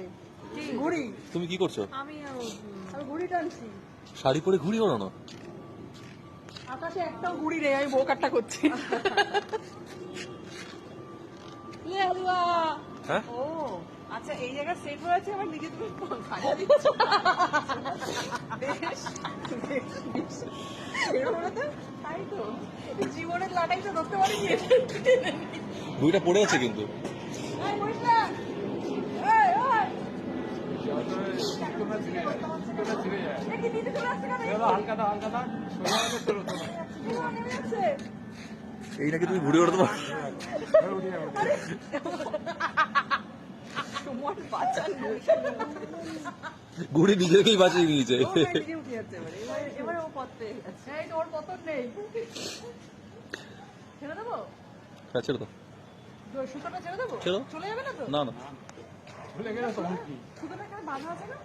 হাতে ঘুড়ি। তুমি কি করছ? আমি আমি ঘুড়ি টানছি। শাড়ি পরে ঘুড়ি ওড়ানো আকাশে একটাও ঘুড়ি নেই আমি বউ করছি। হ্যাঁ? ও আচ্ছা এই জায়গায় সেট হয়ে আছে আবার নিজে তুমি তো তাই তো। জীবনের ধরতে ঘুড়িটা পড়ে আছে কিন্তু এই বসিস না। এই, ওই। দেখি দিদি চলে আসছে কেন? হালকা দাও হালকা দাও সোজা হবে তোলো তোলো ও, নেমে যাচ্ছে। এই নাকি তুমি ঘুড়ি ওড়াতে পারো এবার উঠিয়ে উঠিয়ে। তোমার বাঁচার ঘুড়ি নিজেকেই বাঁচিয়ে নিয়েছে ও নিজে উঠে যাচ্ছে এবারে এবারে এবারে ও পথ পেয়ে গেছে এই তোর পতন নেই ছেড়ে দেবো? হ্যাঁ ছেড়ে দাও। ছেড়ে চলে যাবে না তো? না না। ভুলে গেলে তখন কি এখানে আছে না।